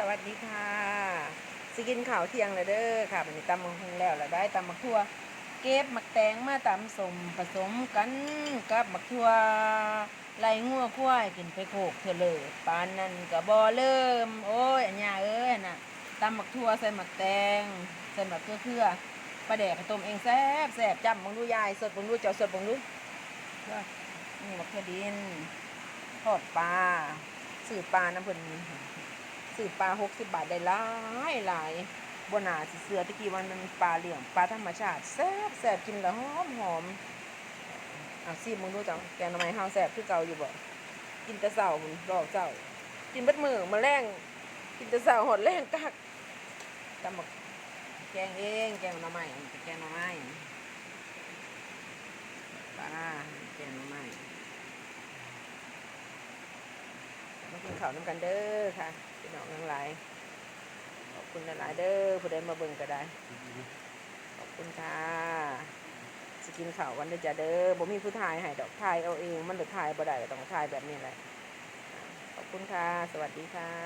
สวัสดีค่ะสกินข้าวเที่ยงแล้วเด้อค่ะวันนี้ตำมังคุงแล้วแล้วได้ตำมักทั่ว เก็บมักแตงมาตำสมผสมกันกับมักทั่วไหลงัวควายกินไปโขกเถอะเลยปานนั้นก็บ่เริ่ม โอ้ยอันยาเอ้ยน่ะตำมักทั่วใส่มักแตงใส่มักเกลือปลาแดกต้มเองแซ่บแซ่บจำบังดูยายสดบังดูเจ้าสดบังดูนี่มักเขือดินทอดปลาสื่อปลาน้ำเพิ่น ซื้อปลาหกสิบบาทได้หลายหลายบนาสิเสือตะกี้วันมันปลาเหลี่ยมปลาธรรมชาติแซ่บแซ่บกินแล้วหอมหอมเอาซีมึงดูจังแกงทำไมห้าวแซ่บคือเก่าอยู่บ่กินแต่เสามึงรอกเจ้ากินเบัดมือมาแรงกินแต่เสาหดแรงกักตำบักแกงเองแกงหน่อไม้แกงหน่อไม้ปลาแกงหน่อไม้ มากินข้าวน้ำกันเด้อค่ะพี่น้องทั้งหลายขอบคุณหลายเด้อผู้ใดมาเบิ่งก็ได้ ขอบคุณค่ะสกินข้าววันเด้อจ้าเด้อบ่มีผู้ถ่ายให้ดอกถ่ายเอาเอง มันหรือถ่ายบ่ได้ต้องถ่ายแบบนี้แหละขอบคุณค่ะ สวัสดีค่ะ